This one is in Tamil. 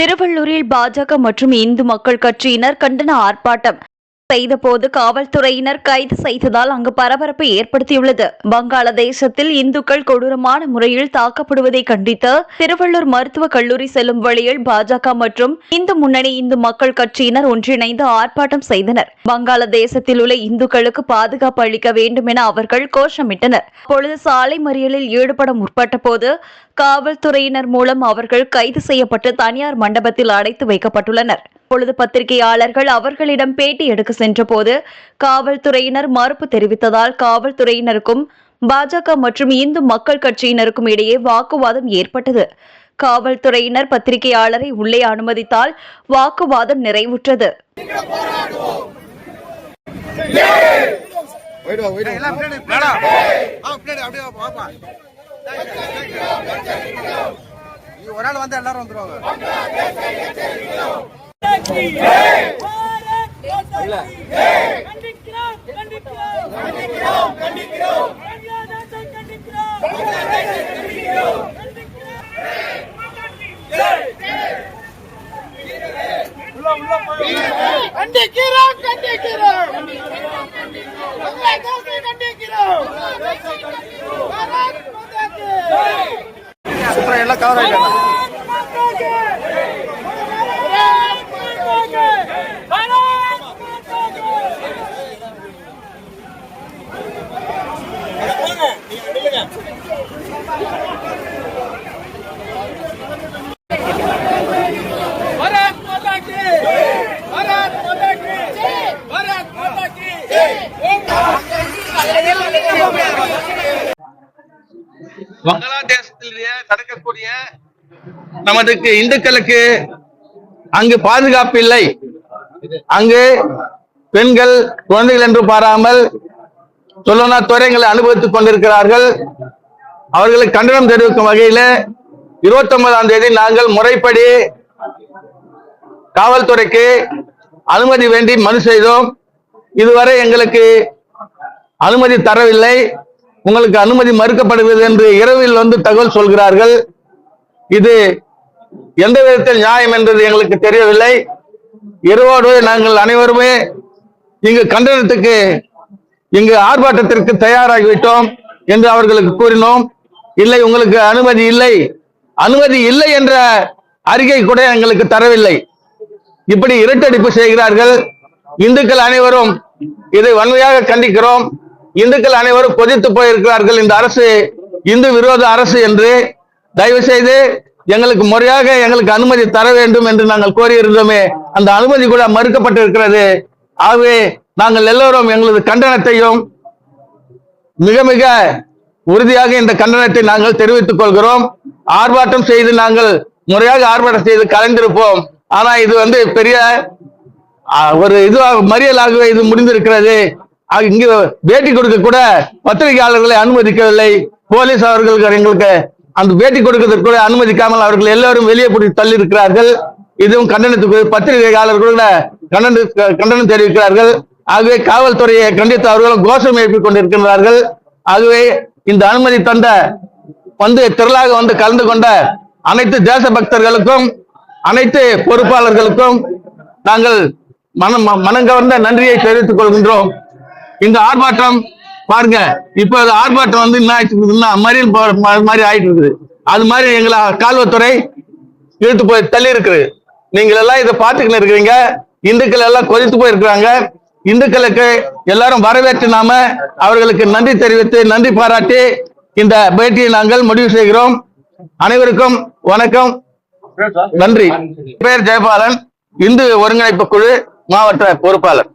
திருவள்ளூரில் பாஜக மற்றும் இந்து மக்கள் கட்சியினர் கண்டன ஆர்ப்பாட்டம். செய்தபோது காவல்துறையினர் கைது செய்ததால் அங்கு பரபரப்பை ஏற்படுத்தியுள்ளது. வங்காளதேசத்தில் இந்துக்கள் கொடூரமான முறையில் தாக்கப்படுவதை கண்டித்து திருவள்ளூர் மருத்துவக் கல்லூரி செல்லும் வழியில் பாஜக மற்றும் இந்து முன்னணி இந்து மக்கள் கட்சியினர் ஒன்றிணைந்து ஆர்ப்பாட்டம் செய்தனர். வங்காளதேசத்தில் உள்ள இந்துக்களுக்கு பாதுகாப்பு அளிக்க வேண்டும் என அவர்கள் கோஷமிட்டனர். அப்பொழுது சாலை மறியலில் ஈடுபட முற்பட்ட போது காவல்துறையினர் மூலம் அவர்கள் கைது செய்யப்பட்டு தனியார் மண்டபத்தில் அடைத்து வைக்கப்பட்டுள்ளனர். அப்பொழுது பத்திரிகையாளர்கள் அவர்களிடம் பேட்டி எடுக்க சென்றபோது காவல்துறையினர் மறுப்பு தெரிவித்ததால் காவல்துறையினருக்கும் பாஜக மற்றும் இந்து மக்கள் கட்சியினருக்கும் இடையே வாக்குவாதம் ஏற்பட்டது. காவல்துறையினர் பத்திரிகையாளரை உள்ளே அனுமதித்தால் வாக்குவாதம் நிறைவுற்றது. ஒரு ஆள் வந்து எல்லாரும் வந்துருவாங்க கண்டிக்கிறோம் கண்டிக்கிறோம் கண்டிக்கிறோம் கண்டிக்கிறோம் பங்களாதேஷை கண்டிக்கிறோம் பங்களாதேஷை கண்டிக்கிறோம் வங்களாதேசத்திலேயே நடக்கக்கூடிய நமதுக்கு இந்துக்களுக்கு அங்கு பாதுகாப்பு இல்லை. அங்கு பெண்கள் குழந்தைகள் என்று பாராமல் சொல்லனா துறைகளை அனுபவித்துக் கொண்டிருக்கிறார்கள். அவர்களுக்கு கண்டனம் தெரிவிக்கும் வகையில் இருபத்தி ஒன்பதாம் தேதி நாங்கள் முறைப்படி காவல்துறைக்கு அனுமதி வேண்டி மனு செய்தோம். இதுவரை எங்களுக்கு அனுமதி தரவில்லை. உங்களுக்கு அனுமதி மறுக்கப்படுகிறது என்று இரவில் வந்து தகவல் சொல்கிறார்கள். இது எந்த விதத்தில் நியாயம் என்றது எங்களுக்கு தெரியவில்லை. இரவோடு நாங்கள் அனைவருமே இங்கு கண்டனத்துக்கு இங்கு ஆர்ப்பாட்டத்திற்கு தயாராகிவிட்டோம் என்று அவர்களுக்கு கூறினோம். இல்லை உங்களுக்கு அனுமதி இல்லை. அனுமதி இல்லை என்ற அறிக்கை கூட எங்களுக்கு தரவில்லை. இப்படி இருட்டடிப்பு செய்கிறார்கள். இந்துக்கள் அனைவரும் இதை வன்மையாக கண்டிக்கிறோம். இந்துக்கள் அனைவரும் கொதித்து போயிருக்கிறார்கள். இந்த அரசு இந்து விரோத அரசு என்று. தயவு செய்து எங்களுக்கு முறையாக எங்களுக்கு அனுமதி தர வேண்டும் என்று நாங்கள் கோரியிருந்தோமே. அந்த அனுமதி கூட மறுக்கப்பட்டிருக்கிறது. ஆகவே நாங்கள் எல்லோரும் எங்களது கண்டனத்தையும் மிக மிக உறுதியாக இந்த கண்டனத்தை நாங்கள் தெரிவித்துக் கொள்கிறோம். ஆர்ப்பாட்டம் செய்து நாங்கள் முறையாக ஆர்ப்பாட்டம் செய்து கலந்திருப்போம். ஆனா இது வந்து பெரிய ஒரு இதுவாக மறியலாகவே இது முடிந்திருக்கிறது. இங்கு பேட்டி கொடுக்க கூட பத்திரிகையாளர்களை அனுமதிக்கவில்லை. போலீஸ் அவர்களுக்கு எங்களுக்கு அந்த பேட்டி கொடுக்கிறதுக்கு கூட அனுமதிக்காமல் அவர்கள் எல்லாரும் வெளியே பிடித்து தள்ளி இருக்கிறார்கள் இதுவும் கண்டனத்துக்கு பத்திரிகையாளர்கள் கூட கண்டன கண்டனம் தெரிவிக்கிறார்கள். ஆகவே காவல்துறையை கண்டித்து அவர்களும் கோஷம் எழுப்பிக் கொண்டிருக்கிறார்கள் ஆகவே இந்த அனுமதி தந்த வந்து திரளாக வந்து கலந்து கொண்ட அனைத்து தேச பக்தர்களுக்கும் அனைத்து பொறுப்பாளர்களுக்கும் நாங்கள் மனம் மனங்கவர்ந்த நன்றியை தெரிவித்துக் கொள்கின்றோம். இந்த ஆர்ப்பாட்டம் பாருங்க இப்ப ஆர்ப்பாட்டம் வந்து என்ன ஆயிட்டு இருக்குதுன்னா மாதிரி ஆயிட்டு இருக்குது. அது மாதிரி எங்களை கால்வத்துறை இழுத்து போய் தள்ளி இருக்குது நீங்கள் எல்லாம் இதை பார்த்துக்கின்னு இருக்கிறீங்க. இந்துக்கள் எல்லாம் கொதித்து போயிருக்கிறாங்க. இந்துக்களுக்கு எல்லாரும் வரவேற்று நாம அவர்களுக்கு நன்றி தெரிவித்து நன்றி பாராட்டி இந்த பேட்டியை நாங்கள் முடிவு செய்கிறோம். அனைவருக்கும் வணக்கம். நன்றி. பேர் ஜெயபாலன். இந்து ஒருங்கிணைப்பு குழு மாவட்ட பொறுப்பாளர்.